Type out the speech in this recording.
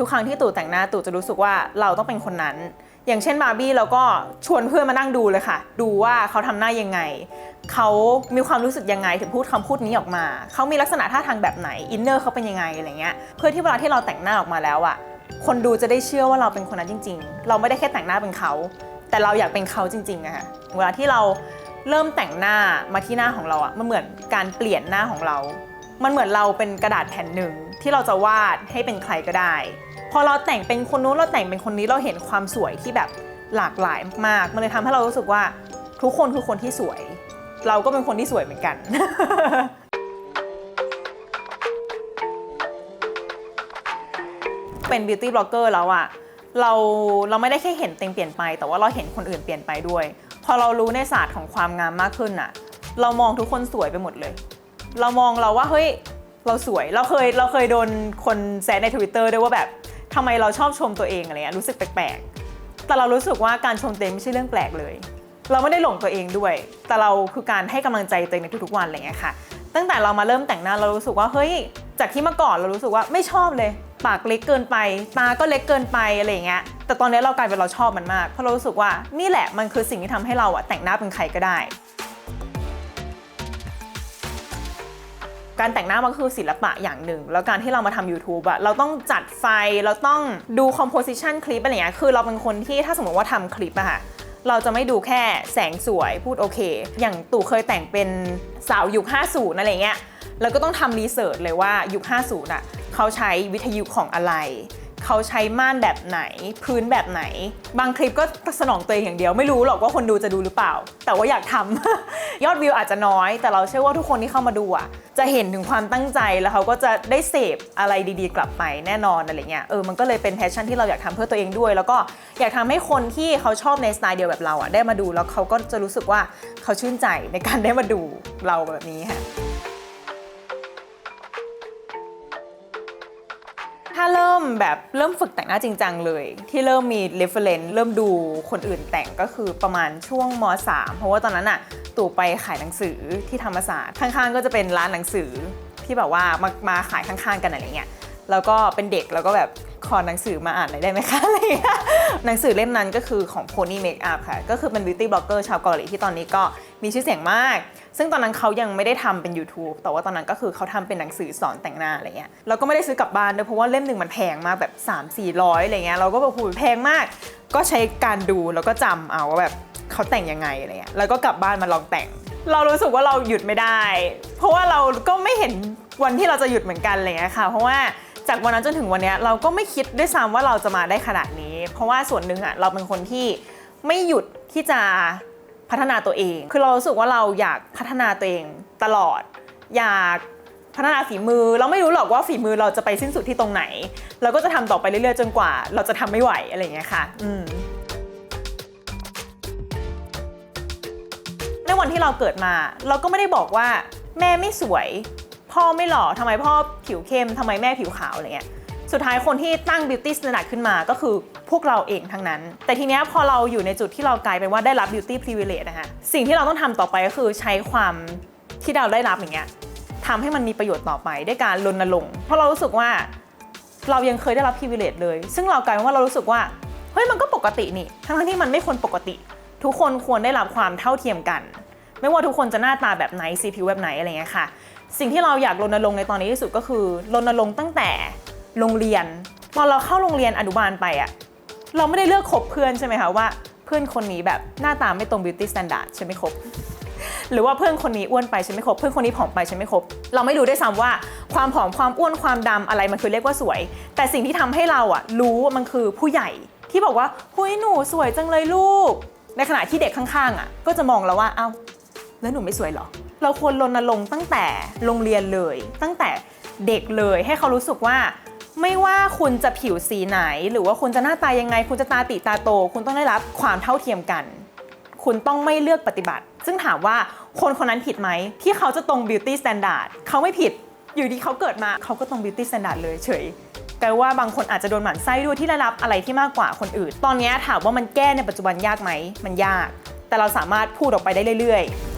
ทุกครั้งที่ตู่แต่งหน้าตู่จะรู้สึกว่าเราต้องเป็นคนนั้น อย่างเช่นบาร์บี้เราก็ชวนเพื่อนมานั่งดูเลยค่ะ ดูว่าเขาทำหน้ายังไง เขามีความรู้สึกยังไงถึงพูดคำพูดนี้ออกมา เขามีลักษณะท่าทางแบบไหน อินเนอร์เขาเป็นยังไงอะไรเงี้ย เพื่อที่เวลาที่เราแต่งหน้าออกมาแล้วอะคนดูจะได้เชื่อว่าเราเป็นคนนั้นจริง ๆ เราไม่ได้แค่แต่งหน้าเป็นเขา แต่เราอยากเป็นเขาจริงๆอะค่ะ เวลาที่เราเริ่มแต่งหน้ามาที่หน้าของเราอะมันเหมือนการเปลี่ยนหน้าของเรา มันเหมือนเราเป็นกระดาษแผ่นหนึ่งที่เราจะวาดให้เป็นใครก็ได้ พอเราแต่งเป็นคนนู้นเราแต่งเป็นคนนี้เราเห็นความสวยที่แบบหลากหลายมาก มันเลยทำให้เรารู้สึกว่าทุกคนคือคนที่สวย เราก็เป็นคนที่สวยเหมือนกันเป็นบิวตี้บล็อกเกอร์แล้วอะเราเราไม่ได้แค่เห็นเต็งเปลี่ยนไป แต่ว่าเราเห็นคนอื่นเปลี่ยนไปด้วย พอเรารู้ในศาสตร์ของความงามมากขึ้นอะเรามองทุกคนสวยไปหมดเลย เรามองเราว่าเฮ้ยเราสวยเราเคยเราเคยโดนคนแซะในทวิตเตอร์ด้วยว่าแบบทำไมเราชอบชมตัวเองอะไรเงี้ยรู้สึกแปลกๆ แต่เรารู้สึกว่าการชมตัวเองไม่ใช่เรื่องแปลกเลย เราไม่ได้หลงตัวเองด้วย แต่เราคือการให้กำลังใจตัวเองในทุกๆวันอะไรเงี้ยค่ะ ตั้งแต่เรามาเริ่มแต่งหน้าเรารู้สึกว่าเฮ้ยจากที่เมื่อก่อนเรารู้สึกว่าไม่ชอบเลย ปากเล็กเกินไปตาก็เล็กเกินไปอะไรอย่างเงี้ยแต่ตอนนี้เรากลายเป็นเราชอบมันมากเพราะเรารู้สึกว่านี่แหละมันคือสิ่งที่ทำให้เราอะแต่งหน้าเป็นใครก็ได้ การแต่งหน้ามันก็คือศิลปะอย่างหนึ่ง แล้วการที่เรามาทำ YouTube อะเราต้องจัดไฟเราต้องดูคอมโพสิชันคลิปอะไรเงี้ยคือเราเป็นคนที่ถ้าสมมติว่าทำคลิปอะค่ะเราจะไม่ดูแค่แสงสวยพูดโอเค อย่างตู่เคยแต่งเป็นสาวยุค 50อะไรเงี้ยเราก็ต้องทำรีเสิร์ชเลยว่ายุค 50อะเขาใช้วิทยุของอะไร เขาใช้ม่านแบบไหน พื้นแบบไหน บางคลิปก็สนองตัวเองอย่างเดียวไม่รู้หรอกว่าคนดูจะดูหรือเปล่า แต่ว่าอยากทำยอดวิวอาจจะน้อย แต่เราเชื่อว่าทุกคนที่เข้ามาดูอะจะเห็นถึงความตั้งใจแล้วเขาก็จะได้เสพอะไรดีๆ กลับไปแน่นอนอะไรเงี้ยเออมันก็เลยเป็นแพชชั่นที่เราอยากทำเพื่อตัวเองด้วย แล้วก็อยากทำให้คนที่เขาชอบในสไตล์เดียวแบบเราอะได้มาดูแล้วเขาก็จะรู้สึกว่าเขาชื่นใจในการได้มาดูเราแบบนี้ค่ะ ถ้าเริ่มแบบเริ่มฝึกแต่งหน้าจริงจังเลย ที่เริ่มมี reference เริ่มดูคนอื่นแต่งก็คือประมาณช่วงม .3 เพราะว่าตอนนั้นอะตู่ไปขายหนังสือที่ธรรมศาสตร์ข้างๆ ก็จะเป็นร้านหนังสือที่แบบว่ามามาขายข้างๆกันอะไรเงี้ยแล้วก็เป็นเด็กแล้วก็แบบ ขอหนังสือมาอ่านหน่อยได้ไหมคะอะไรเงี้ยหนังสือเล่มนั้นก็คือของ Pony Makeup ค่ะ ก็คือเป็น beauty blogger ชาวเกาหลีที่ตอนนี้ก็มีชื่อเสียงมาก ซึ่งตอนนั้นเขายังไม่ได้ทำเป็น YouTube แต่ว่าตอนนั้นก็คือเขาทำเป็นหนังสือสอนแต่งหน้าอะไรเงี้ยเราก็ไม่ได้ซื้อกลับบ้านด้วยเพราะว่าเล่มหนึ่งมันแพงมากแบบ 3 4 0 0อะไรเงี้ยเราก็แบบโหแพงมาก ก็ใช้การดูแล้วก็จำเอาว่าแบบเขาแต่งยังไงอะไรเงี้ยแล้วก็กลับบ้านมาลองแต่ง เรารู้สึกว่าเราหยุดไม่ได้ เพราะว่าเราก็ไม่เห็นวันที่เราจะหยุดเหมือนกันอะไรเงี้ยค่ะ เพราะว่า จากวันนั้นจนถึงวันนี้เราก็ไม่คิดด้วยซ้ำว่าเราจะมาได้ขนาดนี้ เพราะว่าส่วนหนึ่งอะเราเป็นคนที่ไม่หยุดที่จะพัฒนาตัวเอง คือเรารู้สึกว่าเราอยากพัฒนาตัวเองตลอด อยากพัฒนาฝีมือ เราไม่รู้หรอกว่าฝีมือเราจะไปสิ้นสุดที่ตรงไหน เราก็จะทำต่อไปเรื่อยๆจนกว่า เราจะทำไม่ไหวอะไรอย่างเงี้ยค่ะ อืมในวันที่เราเกิดมา เราก็ไม่ได้บอกว่า แม่ไม่สวย พ่อไม่หล่อทำไมพ่อผิวเข้มทำไมแม่ผิวขาวอะไรเงี้ยสุดท้ายคนที่ตั้ง beauty standard ขึ้นมาก็คือพวกเราเองทั้งนั้น แต่ทีเนี้ยพอเราอยู่ในจุดที่เรากลายเป็นว่าได้รับ beauty privilege นะคะสิ่งที่เราต้องทำต่อไปก็คือใช้ความที่เราได้รับอย่างเงี้ยทำให้มันมีประโยชน์ต่อไปด้วยการรณรงค์เพราะเรารู้สึกว่าเรายังเคยได้รับ privilege เลย ซึ่งเรากลายเป็นว่าเรารู้สึกว่าเฮ้ยมันก็ปกตินี่ทั้งที่มันไม่ควรปกติ ทุกคนควรได้รับความเท่าเทียมกัน ไม่ว่าทุกคนจะหน้าตาแบบไหนสีผิวแบบไหนอะไรเงี้ยค่ะ สิ่งที่เราอยากรณรงค์ในตอนนี้ที่สุดก็คือรณรงค์ตั้งแต่โรงเรียน ตอนเราเข้าโรงเรียนอนุบาลไปอะเราไม่ได้เลือกคบเพื่อนใช่ไหมคะว่าเพื่อนคนนี้แบบหน้าตาไม่ตรง beauty standard ฉันไม่คบหรือว่าเพื่อนคนนี้อ้วนไปฉันไม่คบเพื่อนคนนี้ผอมไปฉันไม่คบเราไม่รู้ได้ซ้ำว่าความผอมความอ้วนความดำอะไรมันคือเรียกว่าสวย แต่สิ่งที่ทำให้เราอะรู้มันคือผู้ใหญ่ที่บอกว่าเฮ้ยหนูสวยจังเลยลูก ในขณะที่เด็กข้างๆอะก็จะมองเราว่าเอ้าแล้วหนูไม่สวยหรอ เราควรรณรงค์ตั้งแต่โรงเรียนเลย ตั้งแต่เด็กเลยให้เขารู้สึกว่า ไม่ว่าคุณจะผิวสีไหน หรือว่าคุณจะหน้าตายังไง คุณจะตาติตาโต คุณต้องได้รับความเท่าเทียมกัน คุณต้องไม่เลือกปฏิบัติ ซึ่งถามว่าคนคนนั้นผิดไหม ที่เขาจะตรง beauty standard เขาไม่ผิดอยู่ดีเขาเกิดมาเขาก็ตรง beauty standard เลยเฉยแต่ว่าบางคนอาจจะโดนหมั่นไส้ด้วยที่ได้รับอะไรที่มากกว่าคนอื่น ตอนนี้ถามว่ามันแก้ในปัจจุบันยากไหม มันยาก แต่เราสามารถพูดออกไปได้เรื่อยๆ